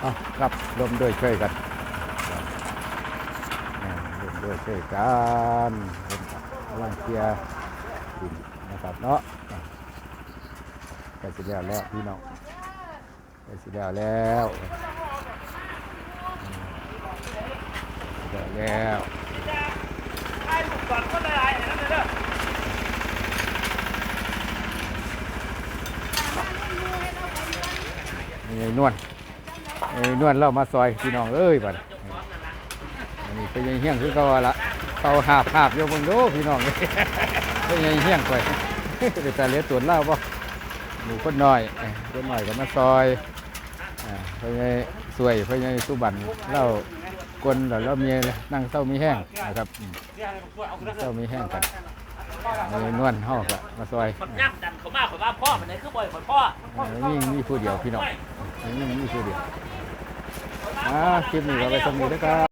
เอาครับร่วมด้วยช่วยกันร่วมด้วยช่วยกันเป็นกำลังเคลียร์ดินนะครับเนาะอะใกล้สิแล้วแล้วพี่น้องใกล้สิแล้วแล้วอืมใกล้แล้วไอ้ลูกก่อนก็ได้ไอ้นั่นเลยเด้อนี่นวล ไอ้นวลเล่ามาซอยพี่น้องเอ้ยบัดอันนี้เป็นยังเฮี้ยงคือเขาว่าละเขาหาบหาบโยมงดูพี่น้องเป็นยังเฮี้ยงไปเป็นแต่เลี้ยตัวเล่าบ่หนูคนน้อยเอ้ยคนน้อยก็มาซอยอ่าเพื่อนสวยเพื่อนสุบันเล่ากลแล้วเรามีนั่งเศร้ามีแห้งนะครับอืมเศร้ามีแห้งกันไอ้นวลห่อก็มาซอยมันยักดันเขามากเขาว่าพ่อมันไหนคือบ่อยคนพ่ออ่านี่มีผู้เดียวพี่น้องนี่มีผู้เดียว อ่าคลิปนี้เราไปสมุดด้วยครับ